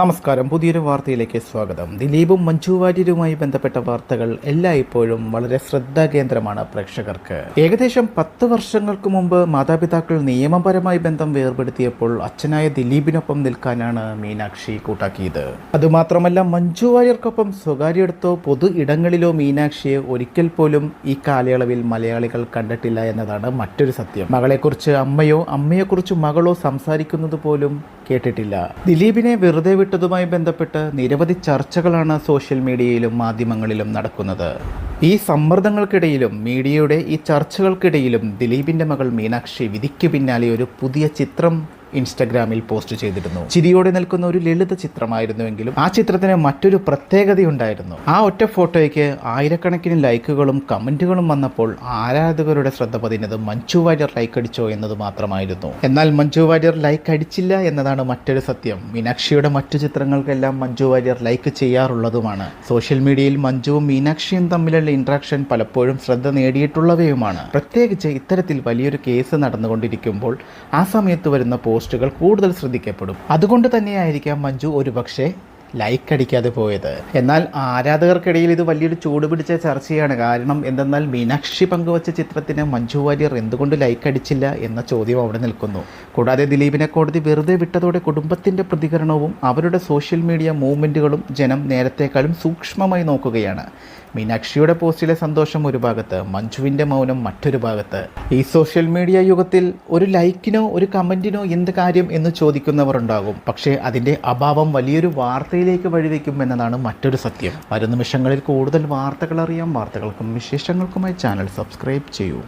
നമസ്കാരം. പുതിയൊരു വാർത്തയിലേക്ക് സ്വാഗതം. ദിലീപും മഞ്ജു വാര്യരുമായി ബന്ധപ്പെട്ട വാർത്തകൾ എല്ലായ്പ്പോഴും വളരെ ശ്രദ്ധാകേന്ദ്രമാണ് പ്രേക്ഷകർക്ക്. ഏകദേശം പത്ത് വർഷങ്ങൾക്ക് മുമ്പ് മാതാപിതാക്കൾ നിയമപരമായി ബന്ധം വേർപെടുത്തിയപ്പോൾ അച്ഛനായ ദിലീപിനൊപ്പം നിൽക്കാനാണ് മീനാക്ഷി കൂട്ടാക്കിയത്. അതുമാത്രമല്ല മഞ്ജു വാര്യർക്കൊപ്പം സ്വകാര്യടുത്തോ പൊതു ഇടങ്ങളിലോ മീനാക്ഷിയെ ഒരിക്കൽ പോലും ഈ കാലയളവിൽ മലയാളികൾ കണ്ടിട്ടില്ല എന്നതാണ് മറ്റൊരു സത്യം. മകളെക്കുറിച്ച് അമ്മയോ അമ്മയെക്കുറിച്ച് മകളോ സംസാരിക്കുന്നത് പോലും കേട്ടിട്ടില്ല. ദിലീപിനെ വെറുതെ വിട്ടതുമായി ബന്ധപ്പെട്ട് നിരവധി ചർച്ചകളാണ് സോഷ്യൽ മീഡിയയിലും മാധ്യമങ്ങളിലും നടക്കുന്നത്. ഈ സമ്മർദ്ദങ്ങൾക്കിടയിലും മീഡിയയുടെ ഈ ചർച്ചകൾക്കിടയിലും ദിലീപിന്റെ മകൾ മീനാക്ഷി വിധിക്ക് പിന്നാലെ ഒരു പുതിയ ചിത്രം ഇൻസ്റ്റഗ്രാമിൽ പോസ്റ്റ് ചെയ്തിരുന്നു. ചിരിയോടെ നിൽക്കുന്ന ഒരു ലളിത ചിത്രമായിരുന്നുവെങ്കിലും ആ ചിത്രത്തിന് മറ്റൊരു പ്രത്യേകതയുണ്ടായിരുന്നു. ആ ഒറ്റ ഫോട്ടോയ്ക്ക് ആയിരക്കണക്കിന് ലൈക്കുകളും കമന്റുകളും വന്നപ്പോൾ ആരാധകരുടെ ശ്രദ്ധ പതിഞ്ഞത് മഞ്ജു വാര്യർ ലൈക്ക് അടിച്ചോ എന്നത് മാത്രമായിരുന്നു. എന്നാൽ മഞ്ജു വാര്യർ ലൈക്ക് അടിച്ചില്ല എന്നതാണ് മറ്റൊരു സത്യം. മീനാക്ഷിയുടെ മറ്റു ചിത്രങ്ങൾക്കെല്ലാം മഞ്ജു വാര്യർ ലൈക്ക് ചെയ്യാറുള്ളതുമാണ്. സോഷ്യൽ മീഡിയയിൽ മഞ്ജുവും മീനാക്ഷിയും തമ്മിലുള്ള ഇന്ററാക്ഷൻ പലപ്പോഴും ശ്രദ്ധ നേടിയിട്ടുള്ളവയുമാണ്. പ്രത്യേകിച്ച് ഇത്തരത്തിൽ വലിയൊരു കേസ് നടന്നുകൊണ്ടിരിക്കുമ്പോൾ ആ സമയത്ത് വരുന്ന പോസ്റ്റുകൾ കൂടുതൽ ശ്രദ്ധിക്കപ്പെടും. അതുകൊണ്ട് തന്നെയായിരിക്കാം മഞ്ജു ഒരുപക്ഷെ ലൈക്ക് അടിക്കാതെ പോയത്. എന്നാൽ ആരാധകർക്കിടയിൽ ഇത് വലിയൊരു ചൂട് പിടിച്ച ചർച്ചയാണ്. കാരണം എന്തെന്നാൽ മീനാക്ഷി പങ്കുവച്ച ചിത്രത്തിന് മഞ്ജു വാര്യർ എന്തുകൊണ്ട് ലൈക്ക് അടിച്ചില്ല എന്ന ചോദ്യം അവിടെ നിൽക്കുന്നു. കൂടാതെ ദിലീപിനെ കോടതി വെറുതെ വിട്ടതോടെ കുടുംബത്തിന്റെ പ്രതികരണവും അവരുടെ സോഷ്യൽ മീഡിയ മൂവ്മെന്റുകളും ജനം നേരത്തെക്കാളും സൂക്ഷ്മമായി നോക്കുകയാണ്. മീനാക്ഷിയുടെ പോസ്റ്റിലെ സന്തോഷം ഒരു ഭാഗത്ത് മഞ്ജുവിന്റെ മൗനം മറ്റൊരു ഭാഗത്ത്. ഈ സോഷ്യൽ മീഡിയ യുഗത്തിൽ ഒരു ലൈക്കിനോ ഒരു കമന്റിനോ എന്ത് കാര്യം എന്ന് ചോദിക്കുന്നവർ ഉണ്ടാകും. പക്ഷേ അതിന്റെ അഭാവം വലിയൊരു വാർത്തയിലേക്ക് വഴിവെക്കും എന്നതാണ് മറ്റൊരു സത്യം. വരും നിമിഷങ്ങളിൽ കൂടുതൽ വാർത്തകൾ അറിയാം. വാർത്തകൾക്കും വിശേഷങ്ങൾക്കുമായി ചാനൽ സബ്സ്ക്രൈബ് ചെയ്യൂ.